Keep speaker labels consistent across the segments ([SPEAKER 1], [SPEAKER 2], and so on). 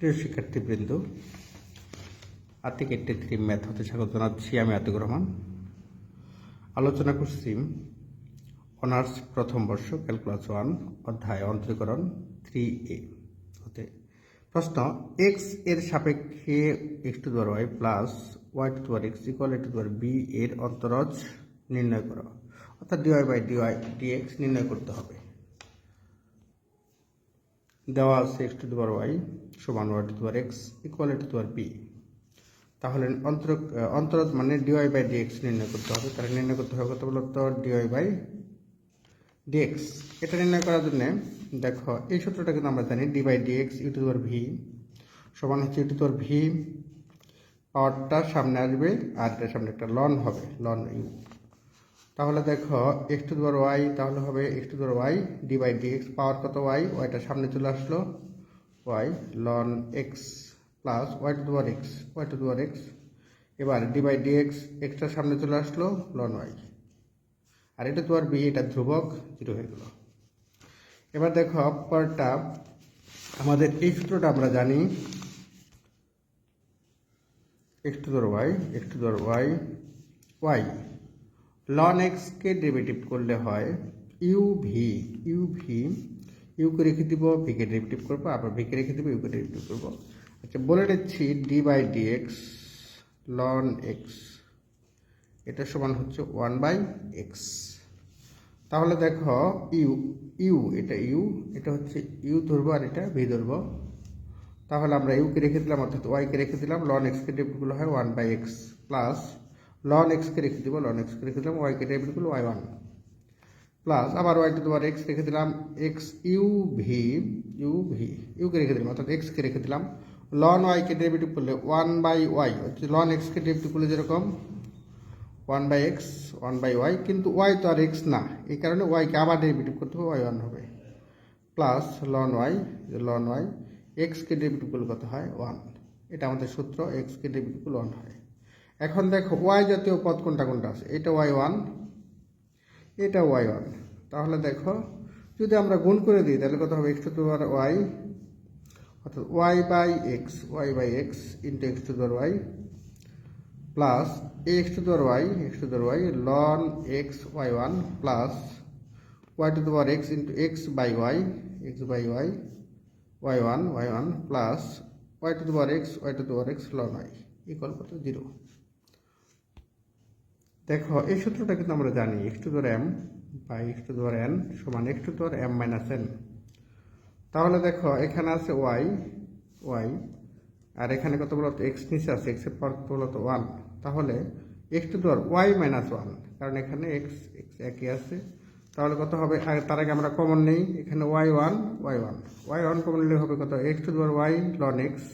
[SPEAKER 1] প্রিয় শিক্ষার্থীবৃন্দ Arctic eighty three math হতে স্বাগত জানাচ্ছি আমি আতিক রহমান। আলোচনা করছি অনার্স প্রথম বর্ষ, ক্যালকুলাস ওয়ান, অধ্যায় অন্তরীকরণ থ্রি এ। হতে প্রশ্ন এক্সের সাপেক্ষে x to the power y plus y to the power x equal to the power b এর অন্তরজ নির্ণয় করো। অর্থাৎ ডিওয়াই বাই ডিওয়াই ডিএক্স নির্ণয় করতে হবে। দেওয়া আছে x to the power y সমান y to the power x equal to the power b তাহলে অন্তর অন্তরজ মানে ডিওয়াই বাই ডিএক্স নির্ণয় করতে হবে। তাহলে নির্ণয় করতে হবে কত বলতো? ডিওয়াই বাই ডিএক্স এটা নির্ণয় করার জন্য দেখো, এই সূত্রটা কিন্তু আমরা জানি d by dx u to the power v সমান হচ্ছে u to the power v পাওয়ারটা সামনে আসবে আর এটার সামনে একটা লন হবে লন ইউ তাহলে দেখো এক্স টু দেওয়ার ওয়াই তাহলে হবে x to the power y d by d x power কত ওয়াই ওয়াইটা সামনে চলে আসলো। Y ln x plus y to the power x y to the power x এবার ডি বাই ডি এক্স এক্সটা সামনে চলে আসলো লন ওয়াই আর এটা তোমার বি এটা ধ্রুবক জিরো হয়ে গেল। এবার দেখো পরটা আমাদের এই সূত্রটা আমরা জানি x to the power y x to the power y y ln এক্সকে ডেরিভেটিভ করলে হয় ইউ ভি ইউ ভি ইউকে রেখে দিব ভিকে ডেরিভেটিভ করব, আবার ভিকে রেখে দিব ইউকে ডেরিভেটিভ করব। আচ্ছা বলে নিচ্ছি d by d x ln x এটা সমান হচ্ছে ওয়ান বাই এক্স তাহলে দেখো ইউ ইউ এটা ইউ এটা হচ্ছে ইউ ধরবো আর এটা ভি ধরবো। তাহলে আমরা ইউকে রেখে দিলাম, অর্থাৎ ওয়াইকে রেখে দিলাম লন এক্সকে ডেরিভেটিভগুলো হয় one by x plus ln এক্সকে রেখে দিব লন এক্সকে রেখে দিলাম ওয়াইকে ডেরিভেটিভ করল ওয়াই ওয়ান প্লাস আবার y to the power x রেখে দিলাম x u v u v UK রেখে দিলাম, অর্থাৎ এক্সকে রেখে দিলাম। লন ওয়াইকে ডেরিভেটিভ করলে ওয়ান বাই ওয়াই লন এক্সকে ডেরিভেটিভ করলে যেরকম one by x one by y কিন্তু ওয়াই তো আর এক্স না, এই কারণে ওয়াইকে আবার ডেরিভেটিভ করতে হবে ওয়াই ওয়ান হবে। Plus ln y ln y এক্সকে ডেরিভেটিভ করলে কত হয়? ওয়ান এটা আমাদের সূত্র এক্সকে ডেরিভেটিভ করলে ওয়ান হয়। এখন দেখো ওয়াই জাতীয় পদ কোনটা কোনটা আছে? এটা ওয়াই ওয়ান এটা ওয়াই ওয়ান তাহলে দেখো, যদি আমরা গুণ করে দিই, তাহলে কত হবে? X to the power y অর্থাৎ y by x y by x into x to the power y plus x to the power y x to the power y ln x y one plus y to the power x into x by y x by y y one y one plus y to the power x y to the power x ln y equal কত? Zero দেখো, এই সূত্রটা কিন্তু আমরা জানি x to the power m by x to the power n সমান x to m minus n তাহলে দেখো, এখানে আছে ওয়াই ওয়াই আর এখানে কত বলতো এক্স নিচে আছে এক্সের পর বলতো ওয়ান তাহলে x to the power y minus one কারণ এখানে এক্স এক্স একই আছে। তাহলে কত হবে? তার আগে আমরা কমন নেই, এখানে y one y one y one common নিলে হবে কত? X to the power y ln x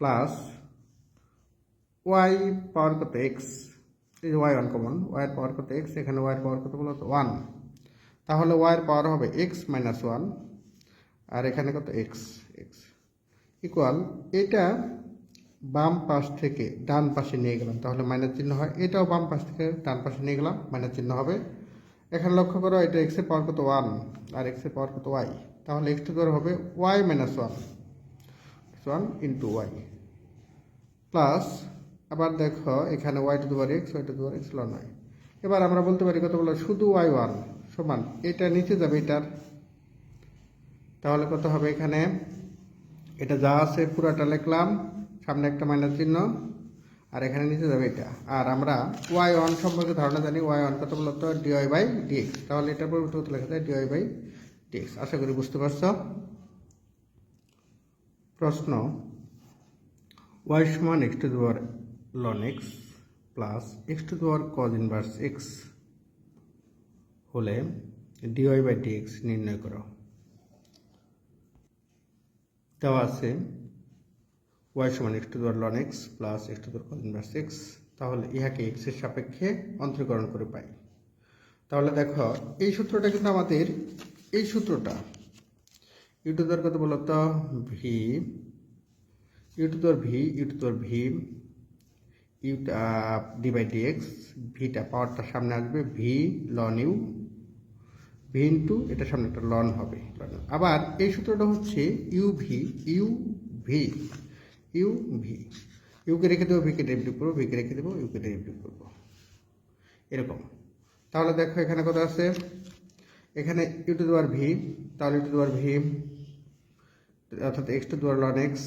[SPEAKER 1] plus y power কত? এক্স এই যে ওয়াই ওয়ান কমন ওয়াইয়ের পাওয়ার কত এক্স এখানে ওয়াইয়ের পাওয়ার কত বলতো? ওয়ান তাহলে ওয়াইয়ের পাওয়ার হবে এক্স মাইনাস ওয়ান আর এখানে কত? এক্স এক্স ইকুয়াল এটা বাম পাশ থেকে ডান পাশে নিয়ে গেলাম, তাহলে মাইনাস চিহ্ন হয়। এটাও বাম পাশ থেকে ডান পাশে নিয়ে গেলাম মাইনাস চিহ্ন হবে। এখানে লক্ষ্য করো, এটা এক্সের পাওয়ার কত? ওয়ান আর এক্সের পাওয়ার কত? ওয়াই তাহলে এক্স টু হবে y minus one one into y plus আবার দেখো, এখানে y to the power x y to the power x ln y এবার আমরা বলতে পারি কত বলো শুধু ওয়াই ওয়ান সমান, এটা নিচে যাবে এটার। তাহলে কত হবে এখানে? এটা যা আছে পুরাটা লিখলাম, সামনে একটা মাইনাস চিহ্ন, আর এখানে নিচে যাবে এটা। আর আমরা ওয়াই ওয়ান সম্পর্কে ধারণা জানি ওয়াই ওয়ান কত বলতো ডিওয়াই বাই ডিএক্স তাহলে এটার পরিবর্তে কত লেখা যায় ডিওয়াই বাই ডিএক্স আশা করি বুঝতে পারছ? প্রশ্ন ওয়াই সমান x to the power ln x plus x to the power cos inverse x হলে ডিওয়াই বাই ডিএক্স নির্ণয় করো। দেওয়া আছে ওয়াই সমান x to the power ln x plus x to the power cos inverse x তাহলে ইহাকে এক্সের সাপেক্ষে অন্তরীকরণ করে পাই। তাহলে দেখো, এই সূত্রটা কিন্তু আমাদের, এই সূত্রটা ইউ টু দেওয়ার কত বলতো? ভি ইউ টু দেওয়ার ভি ইউ টু দেওয়ার v u d by d x ভিটা পাওয়ারটা সামনে আসবে v ln u v into এটার সামনে একটা লন হবে আবার এই সূত্রটা হচ্ছে u v u v u v UK রেখে দেবো ভিকে ডেরিভেটিভ করব ভিকে রেখে দেবো ইউকে ডেরিভেটিভ করব। এরকম। তাহলে দেখো এখানে কত আছে? এখানে ইউ টু দেওয়ার ভি তাহলে ইউ টু দেওয়ার ভি অর্থাৎ এক্স টু দেওয়ার ln x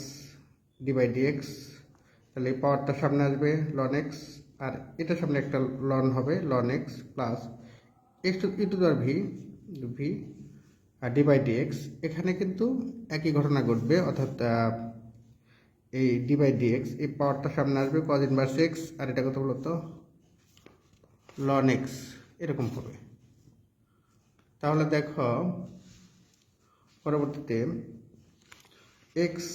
[SPEAKER 1] d by d x তাহলে এই পাওয়ারটা সামনে আসবে লন এক্স আর এটার সামনে একটা লন হবে ln x plus x to u to দেওয়ার ভি ভি আর ডি বাই এক্স এখানে কিন্তু একই ঘটনা ঘটবে, অর্থাৎ এই ডি ডি এক্স এই পাওয়ারটা সামনে আসবে কজ ইনভার্স এক্স আর এটা কত বলতো? লন এক্স এরকম হবে। তাহলে দেখো, পরবর্তীতে এক্স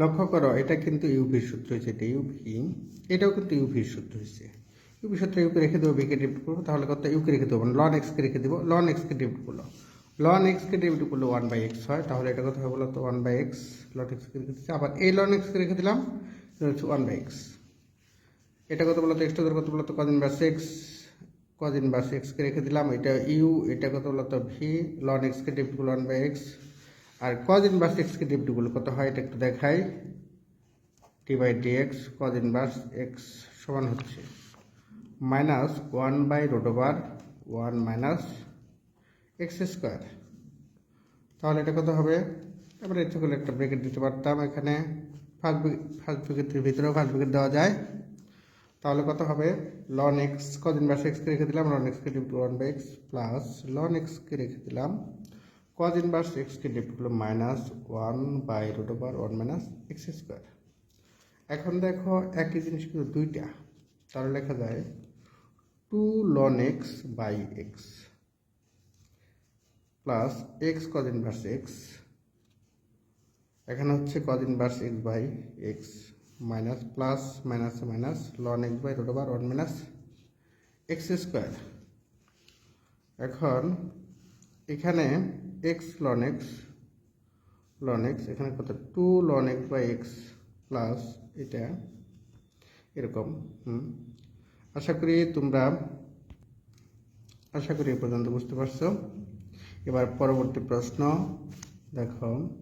[SPEAKER 1] লক্ষ্য করো, এটা কিন্তু ইউভির সূত্র হয়েছে, এটা ইউভি এটাও কিন্তু ইউভির সূত্র হয়েছে। ইউভি সূত্র ইউকে রেখে দেবো বিকে ডিপ্ট করব, তাহলে কত? ইউকে রেখে দেবো লন এক্সকে রেখে দেবো লন এক্সকে ডিপ্ট করল। লন এক্সকে ডিপ্ট করলে ওয়ান বাই এক্স হয়, তাহলে এটা হবে বলো তো? ওয়ান বাই এক্স লন এক্সকে রেখে দিচ্ছি। আবার এই লন এক্সকে রেখে দিলাম হচ্ছে ওয়ান বাই এক্স এটা কত বলতো এক্স কত বলতো কদিন বাস এক্স কদিন বাস এক্সকে রেখে দিলাম, এটা ইউ এটা কত বলতো ভি লন এক্সকে ডিপ্ট করল ওয়ান বাই এক্স আর কদিন বাস এক্সকে ডিপ্ট করলে কত হয়, এটা একটু দেখাই। টি বাই ডি এক্স কদিন বাস এক্স সমান হচ্ছে minus one by root over one minus x square তাহলে এটা কত হবে? এবারে ইচ্ছে করলে একটা ব্রেকেট দিতে পারতাম এখানে। ফার্স্ট ফার্স্ট ব্রেকেটের ভিতরেও ফার্স্ট ব্রেকেট দেওয়া যায়। তাহলে কত হবে? লন এক্স কদিন বাস এক্সকে রেখে দিলাম। লন এক্সকে one by x plus ln এক্সকে রেখে দিলাম। কদিন বাস এক্সকে ডিপ্ট করলাম minus one by root over one minus x square. এখন দেখো একই জিনিস কিন্তু দুইটা। তাহলে লেখা যায় two ln x by x plus x cos inverse x. এখানে হচ্ছে cos inverse x by x minus plus minus minus ln x by root over one minus x square. এখন এখানে x ln x ln x এখানে কত? Two ln x by x plus এটা এরকম, হুম? আশা করি তোমরা, আশা করি এ পর্যন্ত বুঝতে পারছ। এবার পরবর্তী প্রশ্ন, দেখো।